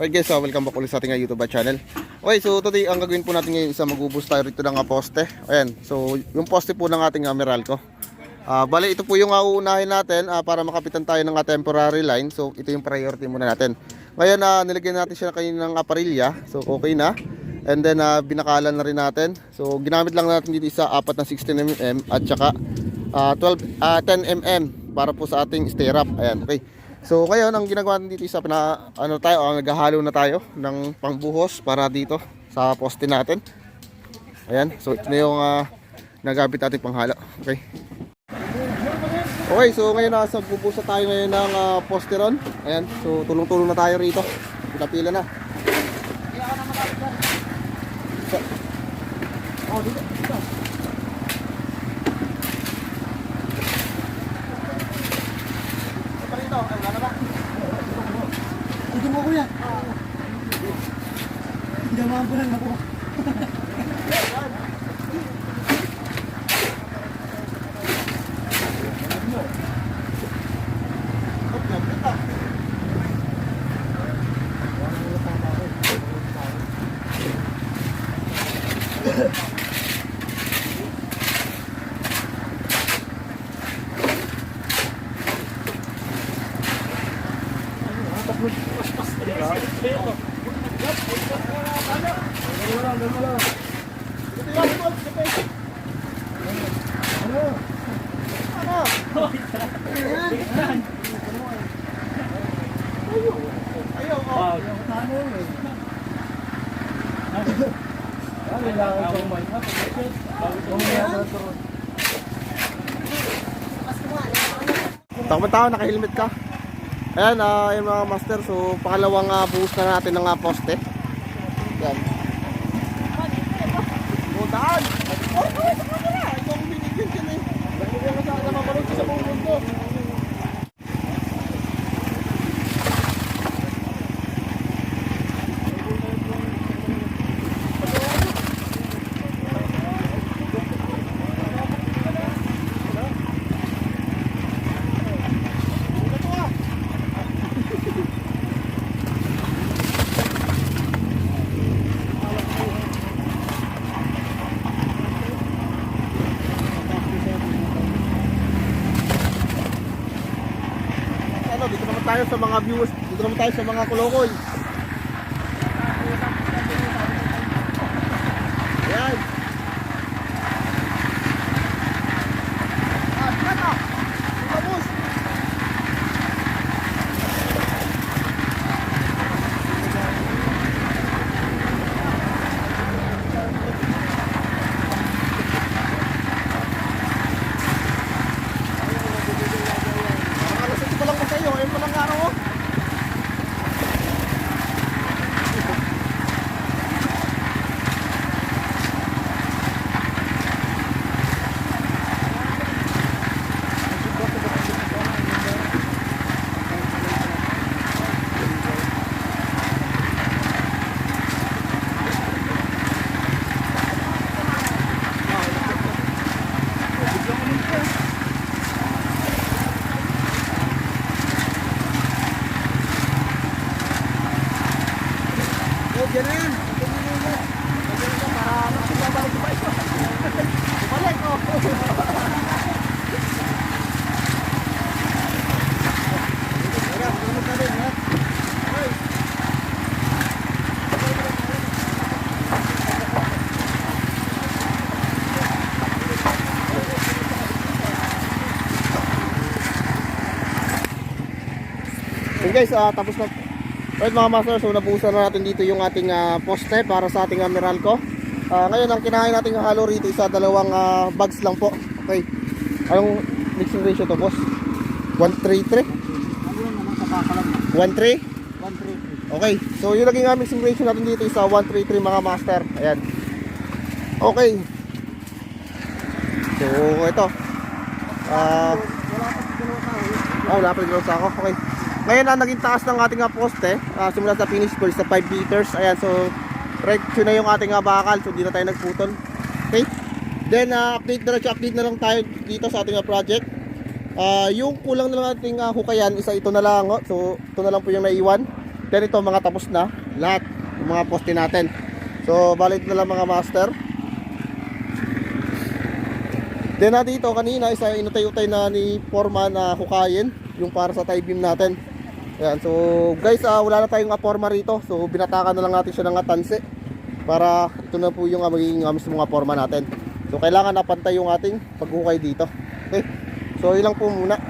Alright guys, so welcome back ulit sa ating uh, YouTube channel. Okay, so today ang gagawin po natin ngayon isa magubos tayo rito ng uh, poste. Ayan, so yung poste po ng ating uh, Meralco. Ah, bale ito po yung uh, uunahin natin ah, para makapitan tayo ng uh, temporary line. So ito yung priority muna natin. Ngayon na nilagyan natin siya kayo ng aparilya. So okay na. And then ah, binakalan na rin natin. So ginamit lang natin dito isa apat na 16 mm at saka ah, 12 ah, 10 mm para po sa ating stirrup. Ayan, okay. So ngayon ang ginagawa natin dito isa pina, ano tayo, ang naghahalo na tayo ng pangbuhos para dito sa poste natin. Ayan, so ito na yung uh, nagabit natin panghalo. Okay. Okay, so ngayon nasa bubusa tayo ngayon ng uh, poste ron. Ayan, so tulong-tulong na tayo rito. Pinapila na. So, oh, dito, dito. Nagulang ako. Thank you. Gamahan ko lang ako. Ayaw, oh. Takbo tao, naka-helmet ka. Ayan, ah, yung mga master. So, pangalawang uh, buhos na natin ng uh, poste. Yan. Butaan! Oh, oh, sa camera! Ito ang binigyan ka na eh. Binigyan ka sa akin na mamarot sa buong mundo. Ano, dito naman tayo sa mga viewers. Dito naman tayo sa mga kulokoy. Ayan. Ah, kata! Vamos! Parang alas 8 pa lang po sa iyo. Ayun pa lang araw oh. Oh, dyan na yan. Dyan na yan. Dyan na para magsibabalik pa ito. Balik oh. Tara, tulog na rin, ha? Ay. Okay guys, ah, tapos na Alright mga master, so nabusan na natin dito yung ating ah, poste para sa ating uh, Meralco. Ah, ngayon ang kinahain nating halo rito isa dalawang ah, bags lang po. Okay. Anong mixing ratio to boss? 133? Ano lang naman sa bakalan mo? 13? 133. Okay. So yung naging uh, mixing ratio natin dito isa 133 mga master. Ayan. Okay. So ito. Ah, sa oh, wala pa rin sa ako. Okay. Ngayon na naging taas ng ating uh, poste, ah, simula sa finish first sa 5 meters. Ayan, so right na yung ating uh, bakal, so di na tayo nagputol. Okay? Then uh, update na lang, update na lang tayo dito sa ating uh, project. Ah, yung kulang na lang ating uh, hukayan, isa ito na lang. Oh. So ito na lang po yung naiwan. Then ito mga tapos na lahat yung mga poste natin. So balik na lang mga master. Then na dito kanina isa inutay-utay na ni Forma na hukayin yung para sa tie beam natin. Ayan, so guys, ah, wala na tayong aporma rito. So binatakan na lang natin siya ng atanse para ito na po yung uh, magiging uh, mismo nga forma natin. So kailangan napantay yung ating paghukay dito. Okay. So ilang po muna.